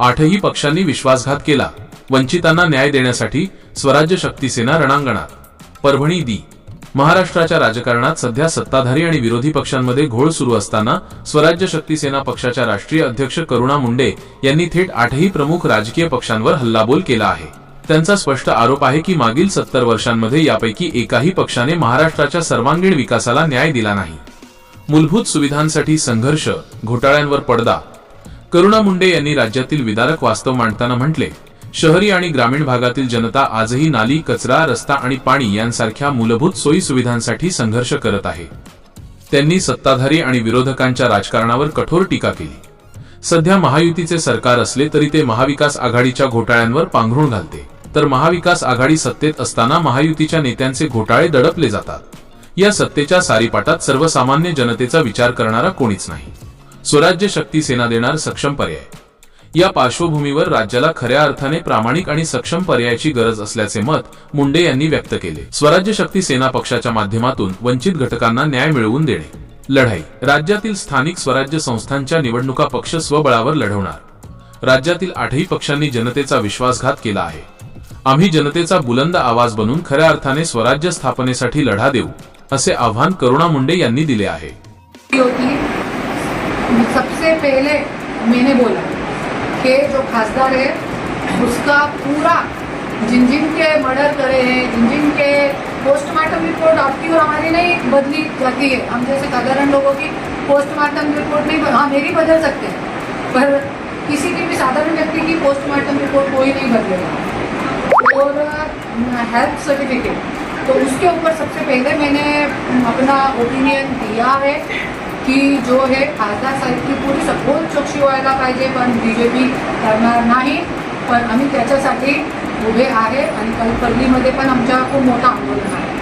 आठही पक्षांनी विश्वासघात केला. वंचितांना न्याय देण्यासाठी स्वराज्य शक्ती सेना रणांगणात. परभणी दी. महाराष्ट्राच्या राजकारणात सध्या सत्ताधारी आणि विरोधी पक्षांमध्ये घोळ सुरू असताना स्वराज्य शक्ती सेना पक्षाच्या राष्ट्रीय अध्यक्ष करुणा मुंडे यांनी थेट आठही प्रमुख राजकीय पक्षांवर हल्लाबोल केला आहे. त्यांचा स्पष्ट आरोप आहे की मागील सत्तर वर्षांमध्ये यापैकी एकाही पक्षाने महाराष्ट्राच्या सर्वांगीण विकासाला न्याय दिला नाही. मूलभूत सुविधांसाठी संघर्ष घोटाळ्यांवर पडदा करुणा मुंडे यांनी राज्यातील विदारक वास्तव मांडताना म्हटले शहरी आणि ग्रामीण भागातील जनता आजही नाली कचरा रस्ता आणि पाणी यांसारख्या मूलभूत सोयी सुविधांसाठी संघर्ष करत आहे. त्यांनी सत्ताधारी आणि विरोधकांच्या राजकारणावर कठोर टीका केली. सध्या महायुतीचे सरकार असले तरी ते महाविकास आघाडीच्या घोटाळ्यांवर पांघरुण घालते. तर महाविकास आघाडी सत्तेत असताना महायुतीच्या नेत्यांचे घोटाळे दडपले जातात. या सत्तेच्या सारीपाटात सर्वसामान्य जनतेचा विचार करणारा कोणीच नाही. स्वराज्य शक्ती सेना देणार सक्षम पर्याय. या पार्श्वभूमीवर राज्याला खऱ्या अर्थाने प्रामाणिक आणि सक्षम पर्यायाची गरज असल्याचे मत मुंडे यांनी व्यक्त केले. स्वराज्य शक्ती सेना पक्षाच्या माध्यमातून वंचित घटकांना न्याय मिळवून देणे. लढाई. राज्यातील स्थानिक स्वराज्य संस्थांच्या निवडणुका पक्ष स्वबळावर लढवणार. राज्यातील आठही पक्षांनी जनतेचा विश्वासघात केला आहे. आम्ही जनतेचा बुलंद आवाज बनून खऱ्या अर्थाने स्वराज्य स्थापनेसाठी लढा देऊ असे आव्हान करुणा मुंडे यांनी दिले आहे. पहले मैंने बोला कि जो खासदार है, उसका पूरा जिन जिन के मर्डर करे हैं जिन जिन के पोस्टमार्टम रिपोर्ट आपकी और हमारी नहीं बदली जाती है। हम जैसे साधारण लोगों की पोस्टमार्टम रिपोर्ट नहीं हाँ मेरी बदल सकते हैं, पर किसी की भी साधारण व्यक्ति की पोस्टमार्टम रिपोर्ट कोई नहीं बदलेगा। और हेल्थ सर्टिफिकेट तो उसके ऊपर सबसे पहले मैंने अपना ओपिनियन दिया है की जो हे खासदार साहेब की सखोल चौकशी व्हायला पाहिजे पण बी जे पी करणार नाही. पण आम्ही त्याच्यासाठी उभे आहे आणि कलकलीमध्ये पण आमच्या खूप मोठं आंदोलन आहे.